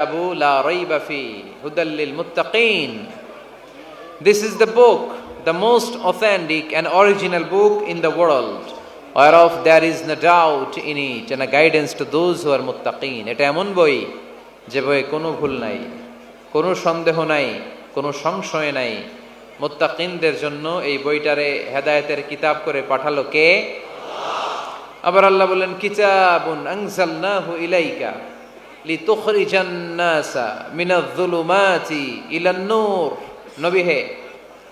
Abu La Rayba Fi Hudal lil This is the book, the most authentic and original book in the world, whereof there is no doubt in it and a guidance to those who are muttaqin. এটা এমন বই যে বইয়ে কোনো ভুল নাই কোনো সন্দেহ নাই কোনো সংশয় নাই মুত্তাকিনদের জন্য এই বইটারে হেদায়েতের কিতাব করে পাঠালো কে আবার আল্লাহ বললেন কিতাবুন আনজালনাহু ইলাইকা ইলান-নূর। নবী হে,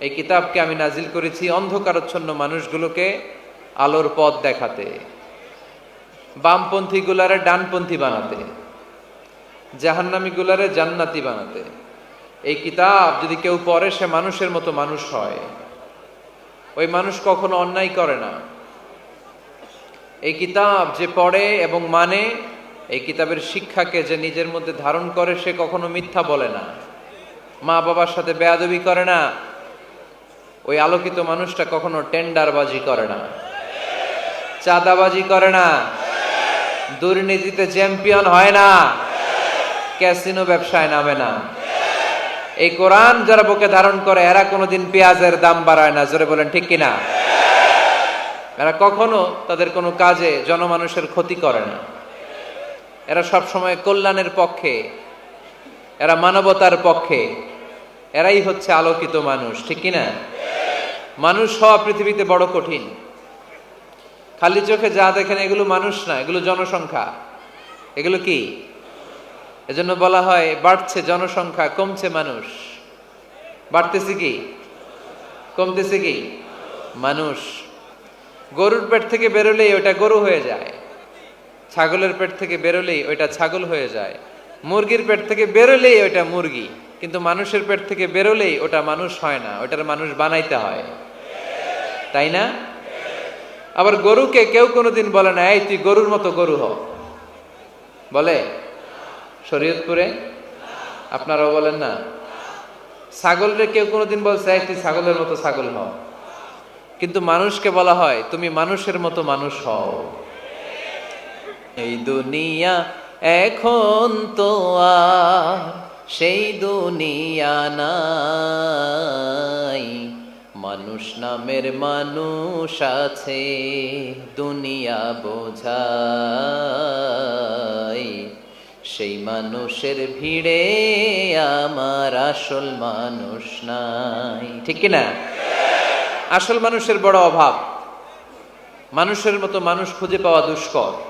এই কিতাবকে আমি নাজিল করেছি অন্ধকারচ্ছন্ন মানুষগুলোকে আলোর পথ দেখাতে বামপন্থী গুলারে ডানপন্থী বানাতে জাহান্নামী গুলারে জান্নাতি বানাতে। এই কিতাব যদি কেউ পড়ে, সে মানুষের মতো মানুষ হয়। ওই মানুষ কখনো অন্যায় করে না। এই কিতাব যে পড়ে এবং মানে এই কিতাবের শিক্ষাকে যে নিজের মধ্যে ধারণ করে, সে কখনো মিথ্যা বলে না। মা বাবার সাথে বেয়াদবি করে না। ওই আলোকিত মানুষটা কখনো টেন্ডারবাজি করে না। চাঁদাবাজি করে না। দুর্নীতিতে চ্যাম্পিয়ন হয় না। ক্যাসিনো ব্যবসায় নামে না। এই কোরআন যারা বুকে ধারণ করে, এরা কোনোদিন পেঁয়াজের দাম বাড়ায় না। জোরে বলেন, ঠিক কিনা? এরা কখনো তাদের কোনো কাজে জনমানুষের ক্ষতি করে না। এরা সব সময় কল্যাণের পক্ষে, এরা মানবতার পক্ষে, এরাই হচ্ছে আলোকিত মানুষ, ঠিক কিনা মানুষ হওয়া পৃথিবীতে বড় কঠিন। খালি চোখে যা দেখেন এগুলো মানুষ না, এগুলো জনসংখ্যা। এগুলো কি? এজন্য বলা হয় বাড়ছে জনসংখ্যা, কমছে মানুষ। বাড়তেছে কি? কমতেছে কি? মানুষ। গরুর পেট থেকে বেরোলেই ওটা গরু হয়ে যায়। ছাগলের পেট থেকে বেরোলেই ওইটা ছাগল হয়ে যায়। মুরগির পেট থেকে বেরোলেই ওইটা মুরগি, কিন্তু মানুষের পেট থেকে বেরোলেই ওটা মানুষ হয় না ওটার মানুষ বানাইতে হয়। তাই না? আবার গরুকে কেউ কোনোদিন বলে না, এই, তুই গরুর মতো গরু হ। বলে? শরীয়তপুরে? আপনারাও বলেন না। ছাগলরে কেউ কোনোদিন বলছে, এই, তুই ছাগলের মতো ছাগল হ। কিন্তু মানুষকে বলা হয়, তুমি মানুষের মতো মানুষ হও। এই দুনিয়া এখন তো আর সেই দুনিয়া নাই। মানুষ নামের মানুষ আছে, দুনিয়া বোঝাই। সেই মানুষের ভিড়ে আমার আসল মানুষ নাই। ঠিক কিনা আসল মানুষের বড় অভাব। মানুষের মতো মানুষ খুঁজে পাওয়া দুষ্কর।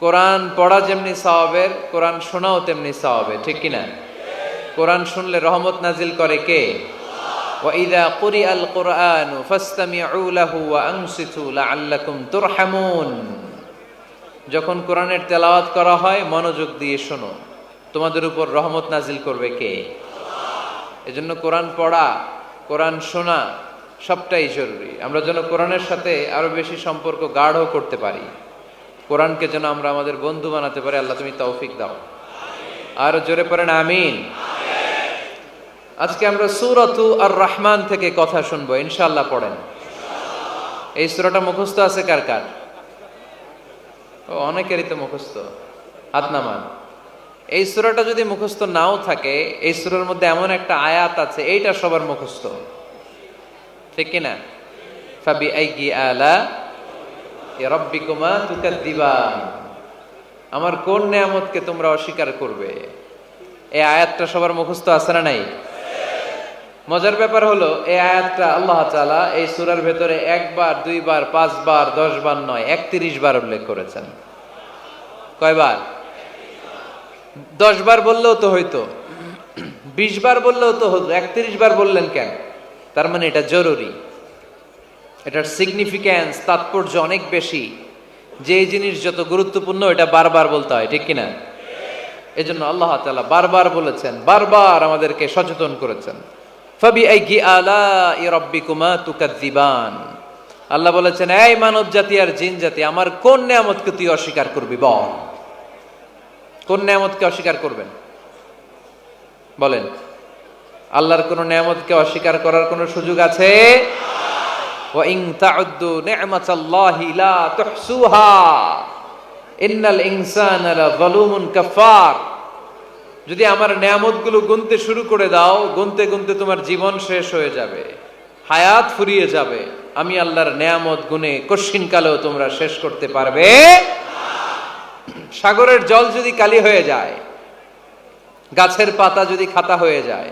কোরআন পড়া যেমনি সওয়াবের কোরআন শোনাও তেমনি সওয়াবের ঠিক কিনা কোরআন শুনলে রহমত নাজিল করে কে وَإِذَا قُرِئَ الْقُرْآنُ فَاسْتَمِعُوا لَهُ وَأَنصِتُوا لَعَلَّكُمْ تُرْحَمُونَ যখন কোরআনের তেলাওয়াত করা হয় মনোযোগ দিয়ে শোনো তোমাদের উপর রহমত নাজিল করবে কে এজন্য কোরআন পড়া কোরআন শোনা সবটাই জরুরি আমরা যেন কোরআনের সাথে আরো বেশি সম্পর্ক গাঢ় করতে পারি কোরআনকে যেন আমরা আমাদের বন্ধু বানাতে পারি, আল্লাহ তুমি তৌফিক দাও। আর জোরে পড়েন, আমিন। আজকে আমরা সুরতু আর রহমান থেকে কথা শুনব ইনশাল্লাহ পড়েন। এই সুরাটা মুখস্থ আছে কার কার? ও, অনেকেরই তো মুখস্থ হাত নামান এই সুরাটা যদি মুখস্থ নাও থাকে, এই সুরার মধ্যে এমন একটা আয়াত আছে, এইটা সবার মুখস্থ। ঠিক কিনা? ফাবি আলা তুকাদ্দিবান আমার কোন নিয়ামতকে তোমরা অস্বীকার করবে? এই আয়াতটা সবার মুখস্থ আছে না নাই? মজার ব্যাপার হলো, এই আয়াতটা আল্লাহ তাআলা এই সূরার ভেতরে একবার, দুইবার, পাঁচবার দশ বার নয়, একত্রিশ বার উল্লেখ করেছেন। কয়বার? দশ বার বললেও তো হইতো। বিশ বার বললেও তো হতো। একত্রিশ বার বললেন কেন? তার মানে এটা জরুরি। এটার সিগনিফিক্যান্স তাৎপর্য অনেক বেশি। যে জিনিস যত গুরুত্বপূর্ণ, এটা বারবার বলতে হয়, ঠিক কিনা? এই জন্য আল্লাহ তাআলা বারবার বলেছেন, বারবার আমাদেরকে সচেতন করেছেন। ফাবি আইকি আলা আল্লাহ বলেছেন, এই মানব জাতি আর জিন জাতি আমার কোন নিয়ামতকে তুই অস্বীকার করবি, বল? কোন নিয়ামতকে অস্বীকার করবেন? বলেন, আল্লাহর কোন নিয়ামতকে অস্বীকার করার কোন সুযোগ আছে? ওয়াইং তাউদ্দু নি'মাতাল্লাহি লা তুহসুহা ইন্নাল কাফার যদি আমার নিয়ামতগুলো গুনতে শুরু করে দাও, গুনতে গুনতে তোমার জীবন শেষ হয়ে যাবে, হায়াত ফুরিয়ে যাবে। আমি আল্লাহর নিয়ামত গুনে কশিনকালেও তোমরা শেষ করতে পারবে। সাগরের জল যদি কালি হয়ে যায়, গাছের পাতা যদি খাতা হয়ে যায়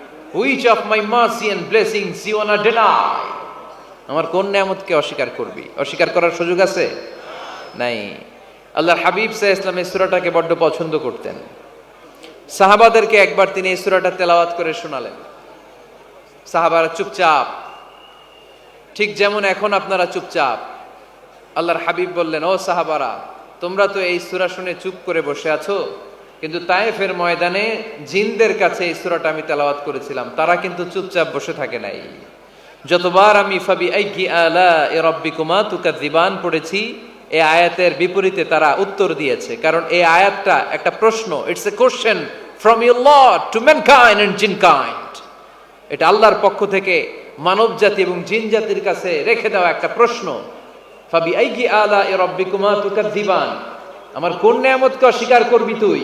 which of my mercy and blessings you wanna deny আমার কোন নিয়ামতকে অস্বীকার করবি? অস্বীকার করার সুযোগ আছে? নাই। আল্লাহর হাবিব সাহ ইসলাম এই সুরাটাকে বড্ড পছন্দ করতেন। সাহাবাদেরকে একবার তিনি এই সুরাটা তেলাওয়াত করে শোনালেন। সাহাবারা চুপচাপ। ঠিক যেমন এখন আপনারা চুপচাপ। আল্লাহর হাবিব বললেন, ও সাহাবারা, তোমরা তো এই সুরা শুনে চুপ করে বসে আছো? কিন্তু তায়েফের ময়দানে জিনদের কাছে এই সুরাটা আমি তেলাওয়াত করেছিলাম, তারা কিন্তু চুপচাপ বসে থাকে নাই। যতবার আমি ফাবি আইগি আলা এ রব্বিকুমা তুকা দিবান পড়েছি এই আয়াতের বিপরীতে তারা উত্তর দিয়েছে। কারণ এই আয়াতটা একটা প্রশ্ন it's a question from your lord to mankind and jinnkind. এটা আল্লাহর পক্ষ থেকে মানব জাতি এবং জিন জাতির কাছে রেখে দেওয়া একটা প্রশ্ন, ফাবি আইগি আলা এ রব্বিকুমা তুকা দিবান আমার কোন নিয়ামতকে অস্বীকার করবি তুই?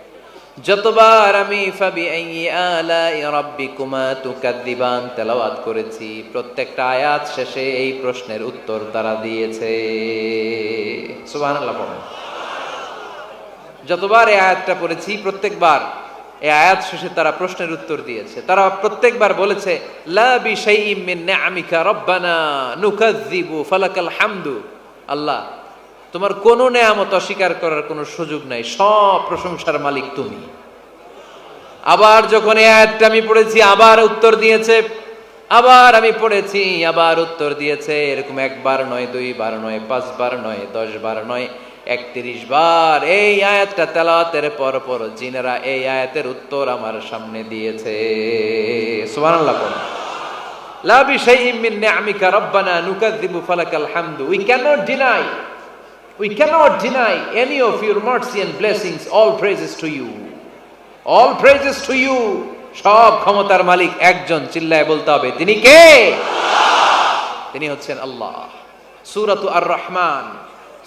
যতবার আমি ফাবি তুকাদ্দিবান তেলাওয়াত করেছি, প্রত্যেকটা আয়াত শেষে এই প্রশ্নের উত্তর তারা দিয়েছে। সুবহানাল্লাহ যতবার এই আয়াতটা পড়েছি, প্রত্যেকবার এই আয়াত শেষে তারা প্রশ্নের উত্তর দিয়েছে। তারা প্রত্যেকবার বলেছে, লা বিশাইইম মিন নিআমিকা রব্বানা নুকাযযিবু ফালাকাল হামদু। আল্লাহ তোমার কোনো নেয়ামত অস্বীকার করার কোনো সুযোগ নাই, সব প্রশংসার মালিক তুমি। আবার যখন এই আয়াতটা আমি পড়েছি, আবার উত্তর দিয়েছে, আবার আমি পড়েছি, আবার উত্তর দিয়েছে, এরকম একবার নয়, দুইবার নয়, পাঁচবার নয় দশ বার নয় একত্রিশ বার এই আয়াতটা তেলাওয়াতের পর পর জিনেরা এই আয়াতের উত্তর আমার সামনে দিয়েছে। সুবহানাল্লাহ লা বিশাইইম মিন নিআমিকা রব্বানা নুকাযযিবু ফালাকাল হামদু। We cannot deny We cannot deny any of your mercy and blessings. All praises to you. All praises to you. সব ক্ষমতার মালিক একজন চিল্লায় বলতে হবে। তিনি কে? তিনি হচ্ছেন আল্লাহ। সুরাতু আর রহমান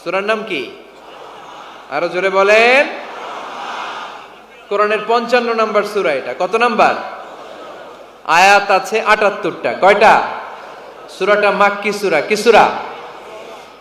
সুরার নাম কি? আরও জোরে বলেন। কোরআনের পঞ্চান্ন নাম্বার সুরা এটা। কত নাম্বার? আয়াত আছে আটাত্তরটা। কয়টা? সুরাটা মাক্কি সুরা। কি সুরা?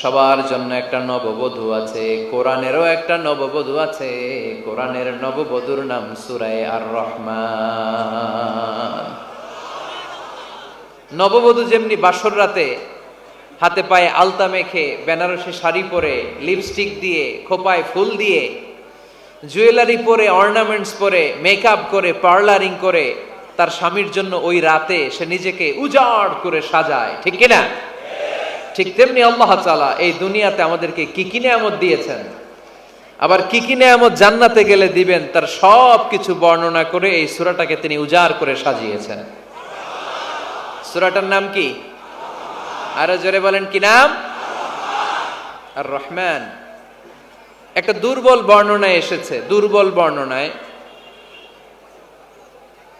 সবার জন্য একটা নববধূ আছে, কোরআনেরও একটা নববধূ আছে, কোরআনের নববধূর নাম সুরায় আর রহমান নববধূ যেমনি বাসর রাতে হাতে পায়ে আলতা মেখে বেনারসি শাড়ি পরে লিপস্টিক দিয়ে, খোপায় ফুল দিয়ে জুয়েলারি পরে অর্নামেন্টস পরে মেকআপ করে পার্লারিং করে, তার স্বামীর জন্য ওই রাতে সে নিজেকে উজাড় করে সাজায়, ঠিক কিনা? ঠিক তেমনি আল্লাহ তাআলা এই দুনিয়াতে আমাদেরকে কি কি নেয়ামত দিয়েছেন? আবার কি কি নেয়ামত জান্নাতে গেলে দিবেন তার সব কিছু বর্ণনা করে এই সূরাটাকে তিনি উজাড় করে সাজিয়েছেন। সূরাটার নাম কি? আরও জোরে বলেন কি নাম? আর রহমান একটা দুর্বল বর্ণনায় এসেছে, দুর্বল বর্ণনায়।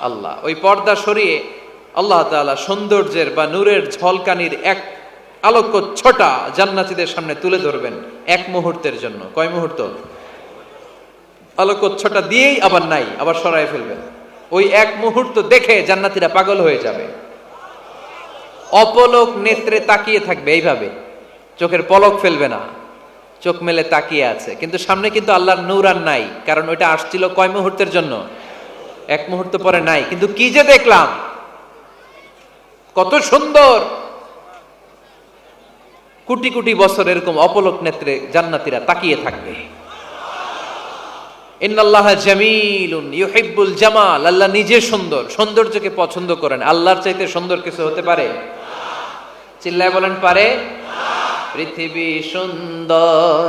আল্লাহ। ওই পর্দা সরিয়ে আল্লাহ তাআলা সৌন্দর্যের বা নূরের ঝলকানির এক আলোক্য ছোটা জান্নাতীদের সামনে তুলে ধরবেন এক মুহূর্তের জন্য। কয় মুহূর্ত? আলোক্য ছোটা দিয়েই আবার নাই, আবার সরাই ফেলবেন। ওই এক মুহূর্ত দেখে জান্নাতিরা পাগল হয়ে যাবে। অপলক নেত্রে তাকিয়ে থাকবে এইভাবে। চোখের পলক ফেলবে না। চোখ মেলে তাকিয়ে আছে। কিন্তু সামনে কিন্তু আল্লাহর নূর আর নাই, কারণ ওইটা আসছিল কয় মুহূর্তের জন্য? এক মুহূর্ত পরে নাই, কিন্তু কি যে দেখলাম? কত সুন্দর! কোটি কোটি বছর এরকম অপলক নেত্রে জান্নাতীরা তাকিয়ে থাকবে। ইউহিব্বুল জামাল, আল্লাহ নিজে সুন্দর, সৌন্দর্যকে পছন্দ করেন। আল্লাহর চাইতে সুন্দর কিছু হতে পারে? চিল্লায় বলেন, পারে? পৃথিবী সুন্দর,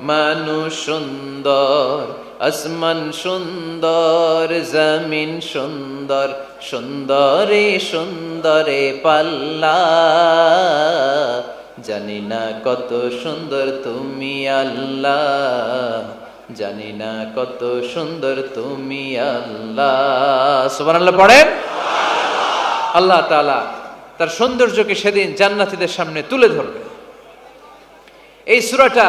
মানুষ সুন্দর আসমান সুন্দর, জমিন সুন্দর, সুন্দরে সুন্দরে পাল্লা। জানি না কত সুন্দর তুমি আল্লাহ, জানি না কত সুন্দর তুমি আল্লাহ। সুবহানাল্লাহ পড়েন? আল্লাহ তালা তার সৌন্দর্যকে সেদিন জান্নাতিদের সামনে তুলে ধরবে। এই সূরাটা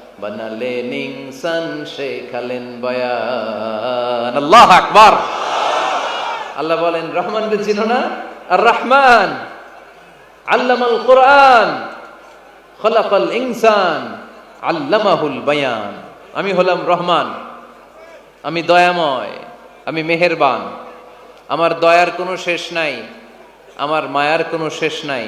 শেখালেন আল্লাহ আল্লাহ বলেন না? রহমান কোরআন ইনসান বায়ান। আমি হলাম রহমান, আমি দয়াময়, আমি মেহেরবান। আমার দয়ার কোনো শেষ নাই, আমার মায়ার কোনো শেষ নাই।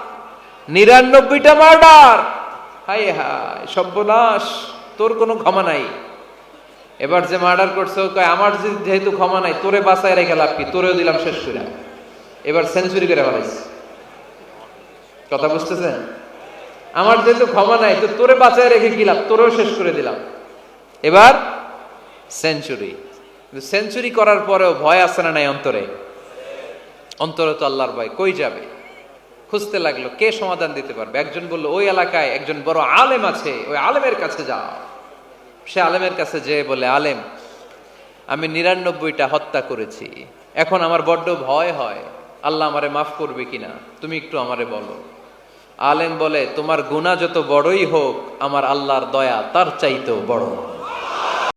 নিরানব্বইটা মার্ডার হাই হাই সর্বনাশ, তোর কোনো ক্ষমা নাই। এবার যে মার্ডার করছে আমার যেহেতু ক্ষমা নাই, তোরে বাঁচায় রেখে লাভ কি? তোরেও দিলাম শেষ করে এবার সেঞ্চুরি করে ফেলাইছে। কথা বুঝতেছেন? আমার যেহেতু ক্ষমা নাই, তো তোরে বাঁচায় রেখে কি লাভ? তোরেও শেষ করে দিলাম। এবার সেঞ্চুরি। সেঞ্চুরি করার পরেও ভয় আসে না নাই অন্তরে? অন্তরে তো আল্লাহর ভয়। কই যাবে? খুঁজতে লাগল, কে সমাধান দিতে পারবে? একজন বলল, ওই এলাকায় একজন বড় আলেম আছে, ওই আলেমের কাছে যাও। সে আলেমের কাছে যেয়ে বলে, আলেম, আমি নিরানব্বইটা হত্যা করেছি। এখন আমার বড্ড ভয় হয়। আল্লাহ আমারে মাফ করবে কিনা? তুমি একটু আমারে বলো। আলেম বলে, তোমার গুণা যত বড়ই হোক, আমার আল্লাহর দয়া তার চাইতেও বড়।